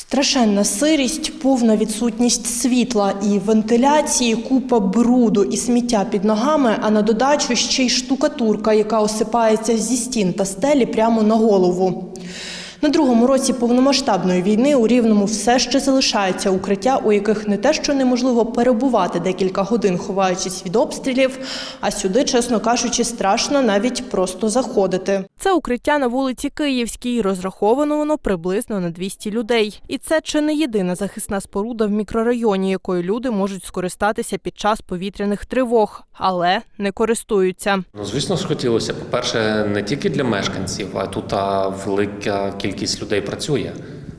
Страшенна сирість, повна відсутність світла і вентиляції, купа бруду і сміття під ногами, а на додачу ще й штукатурка, яка осипається зі стін та стелі прямо на голову. На другому році повномасштабної війни у Рівному все ще залишаються укриття, у яких не те, що неможливо перебувати декілька годин, ховаючись від обстрілів, а сюди, чесно кажучи, страшно навіть просто заходити. Це укриття на вулиці Київській. Розраховано воно приблизно на 200 людей. І це чи не єдина захисна споруда в мікрорайоні, якою люди можуть скористатися під час повітряних тривог, але не користуються. Ну, звісно ж, хотілося. По-перше, не тільки для мешканців, а тут а, велика кількість людей працює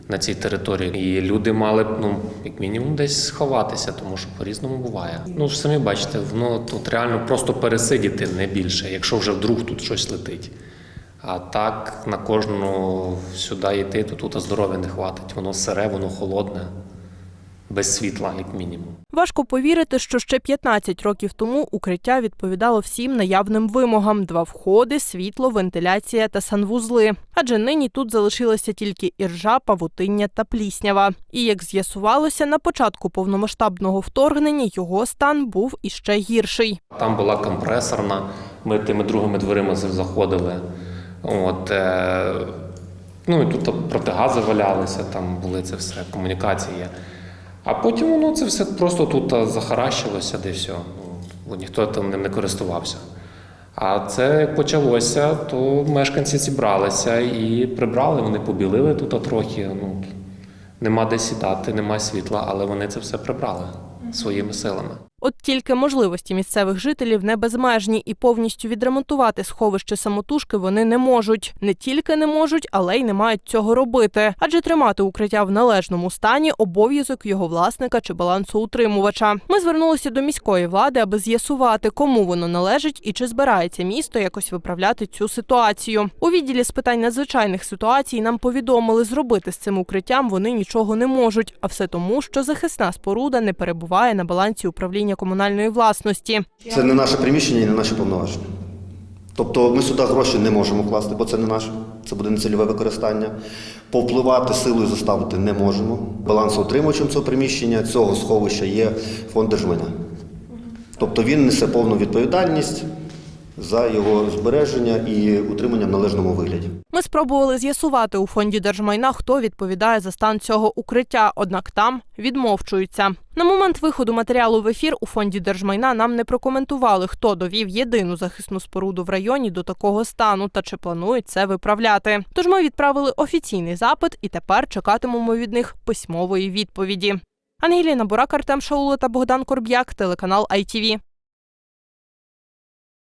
на цій території. І люди мали б, ну, як мінімум, десь сховатися, тому що по-різному буває. Ну ж самі бачите, воно тут реально просто пересидіти не більше, якщо вже вдруг тут щось летить. А так на кожну сюди йти, то тут здоров'я не хватить. Воно сире, воно холодне, без світла, як мінімум. Важко повірити, що ще 15 років тому укриття відповідало всім наявним вимогам: два входи, світло, вентиляція та санвузли. Адже нині тут залишилися тільки іржа, павутиння та пліснява. І як з'ясувалося, на початку повномасштабного вторгнення його стан був іще гірший. Там була компресорна, ми тими другими дверима заходили. От, е, ну і тут протигази валялися, там були це все, комунікації. А потім воно це все просто тут захаращилося, де все. Ну, бо ніхто там ним не користувався. А це як почалося, то мешканці зібралися і прибрали, вони побілили тут трохи. Ну, нема де сідати, нема світла, але вони це все прибрали своїми силами. От тільки можливості місцевих жителів не безмежні і повністю відремонтувати сховище самотужки вони не можуть. Не тільки не можуть, але й не мають цього робити. Адже тримати укриття в належному стані обов'язок його власника чи балансоутримувача. Ми звернулися до міської влади, аби з'ясувати, кому воно належить і чи збирається місто якось виправляти цю ситуацію. У відділі з питань надзвичайних ситуацій нам повідомили, зробити з цим укриттям вони нічого не можуть, а все тому, що захисна споруда не перебуває на балансі управління комунальної власності. Це не наше приміщення і не наші повноваження. Тобто ми сюди гроші не можемо вкласти, бо це не наше, це буде нецільове використання. Повпливати силою заставити не можемо. Балансоутримувачем цього приміщення, цього сховища є фонд держмайна. Тобто він несе повну відповідальність за його збереження і утримання в належному вигляді. Ми спробували з'ясувати у фонді держмайна, хто відповідає за стан цього укриття, однак там відмовчуються. На момент виходу матеріалу в ефір у фонді держмайна нам не прокоментували, хто довів єдину захисну споруду в районі до такого стану та чи планують це виправляти. Тож ми відправили офіційний запит і тепер чекатимемо від них письмової відповіді. Ангеліна Бурак, Артем Шаула та Богдан Корб'як, телеканал ITV.